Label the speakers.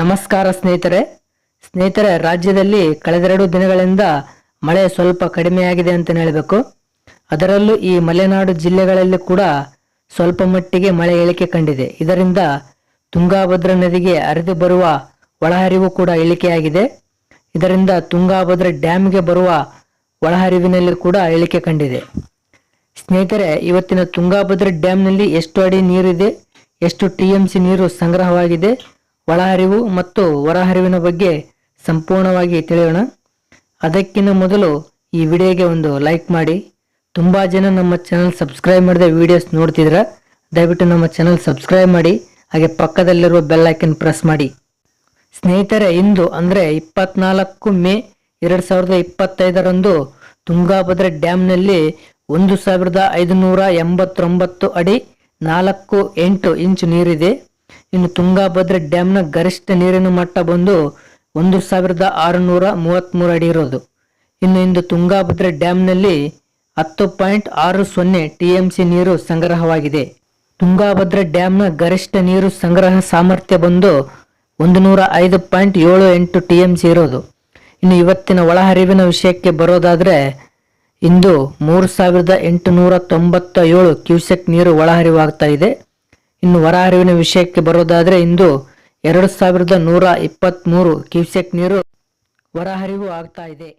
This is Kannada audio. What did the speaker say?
Speaker 1: ನಮಸ್ಕಾರ ಸ್ನೇಹಿತರೆ. ಸ್ನೇಹಿತರೆ, ರಾಜ್ಯದಲ್ಲಿ ಕಳೆದೆರಡು ದಿನಗಳಿಂದ ಮಳೆ ಸ್ವಲ್ಪ ಕಡಿಮೆಯಾಗಿದೆ ಅಂತ ಹೇಳಬೇಕು. ಅದರಲ್ಲೂ ಈ ಮಲೆನಾಡು ಜಿಲ್ಲೆಗಳಲ್ಲಿ ಕೂಡ ಸ್ವಲ್ಪ ಮಟ್ಟಿಗೆ ಮಳೆ ಇಳಿಕೆ ಕಂಡಿದೆ. ಇದರಿಂದ ತುಂಗಾಭದ್ರಾ ನದಿಗೆ ಹರಿದು ಬರುವ ಒಳಹರಿವು ಕೂಡ ಇಳಿಕೆಯಾಗಿದೆ. ಇದರಿಂದ ತುಂಗಾಭದ್ರಾ ಡ್ಯಾಮ್ಗೆ ಬರುವ ಒಳಹರಿವಿನಲ್ಲಿ ಕೂಡ ಇಳಿಕೆ ಕಂಡಿದೆ. ಸ್ನೇಹಿತರೆ, ಇವತ್ತಿನ ತುಂಗಾಭದ್ರಾ ಡ್ಯಾಮ್ನಲ್ಲಿ ಎಷ್ಟು ಅಡಿ ನೀರಿದೆ, ಎಷ್ಟು ಟಿ ಎಂ ಸಿ ನೀರು ಸಂಗ್ರಹವಾಗಿದೆ ಒಳಹರಿವು ಮತ್ತು ಹೊರಹರಿವಿನ ಬಗ್ಗೆ ಸಂಪೂರ್ಣವಾಗಿ ತಿಳಿಯೋಣ. ಅದಕ್ಕಿಂತ ಮೊದಲು ಈ ವಿಡಿಯೋಗೆ ಒಂದು ಲೈಕ್ ಮಾಡಿ. ತುಂಬ ಜನ ನಮ್ಮ ಚಾನಲ್ ಸಬ್ಸ್ಕ್ರೈಬ್ ಮಾಡಿದ ವಿಡಿಯೋಸ್ ನೋಡ್ತಿದ್ರ, ದಯವಿಟ್ಟು ನಮ್ಮ ಚಾನಲ್ ಸಬ್ಸ್ಕ್ರೈಬ್ ಮಾಡಿ, ಹಾಗೆ ಪಕ್ಕದಲ್ಲಿರುವ ಬೆಲ್ ಐಕನ್ ಪ್ರೆಸ್ ಮಾಡಿ. ಸ್ನೇಹಿತರೆ, ಇಂದು ಅಂದರೆ ಇಪ್ಪತ್ನಾಲ್ಕು ಮೇ ಎರಡು ಸಾವಿರದ ಇಪ್ಪತ್ತೈದರಂದು ತುಂಗಾಭದ್ರಾ ಡ್ಯಾಮ್ನಲ್ಲಿ ಒಂದು ಸಾವಿರದ ಐದುನೂರ ಎಂಬತ್ತೊಂಬತ್ತು ಅಡಿ ನಾಲ್ಕು ಎಂಟು ಇಂಚು ನೀರಿದೆ. ಇನ್ನು ತುಂಗಾಭದ್ರಾ ಡ್ಯಾಮ್ನ ಗರಿಷ್ಠ ನೀರಿನ ಮಟ್ಟ ಬಂದು ಒಂದು ಸಾವಿರದ ಆರುನೂರ ಮೂವತ್ತ್ಮೂರು ಅಡಿ ಇರೋದು. ಇನ್ನು ಇಂದು ತುಂಗಾಭದ್ರಾ ಡ್ಯಾಮ್ನಲ್ಲಿ ಹತ್ತು ಪಾಯಿಂಟ್ ಆರು ಸೊನ್ನೆ ಟಿ ಎಂ ಸಿ ನೀರು ಸಂಗ್ರಹವಾಗಿದೆ. ತುಂಗಾಭದ್ರಾ ಡ್ಯಾಮ್ನ ಗರಿಷ್ಠ ನೀರು ಸಂಗ್ರಹ ಸಾಮರ್ಥ್ಯ ಬಂದು ಒಂದು ನೂರ ಐದು ಪಾಯಿಂಟ್ ಏಳು ಎಂಟು ಟಿ ಎಂ ಸಿ ಇರೋದು. ಇನ್ನು ಇವತ್ತಿನ ಒಳಹರಿವಿನ ವಿಷಯಕ್ಕೆ ಬರೋದಾದರೆ ಇಂದು ಮೂರು ಸಾವಿರದ ಎಂಟುನೂರ ತೊಂಬತ್ತ ಏಳು ಕ್ಯೂಸೆಕ್ ನೀರು ಒಳಹರಿವಾಗ್ತಾ ಇದೆ. ಇನ್ನು ಹೊರಹರಿವಿನ ವಿಷಯಕ್ಕೆ ಬರೋದಾದ್ರೆ ಇಂದು ಎರಡು ಸಾವಿರದ ನೂರ ಇಪ್ಪತ್ತ್ಮೂರು ಕ್ಯೂಸೆಕ್ ನೀರು ಹೊರಹರಿವು ಆಗ್ತಾ ಇದೆ.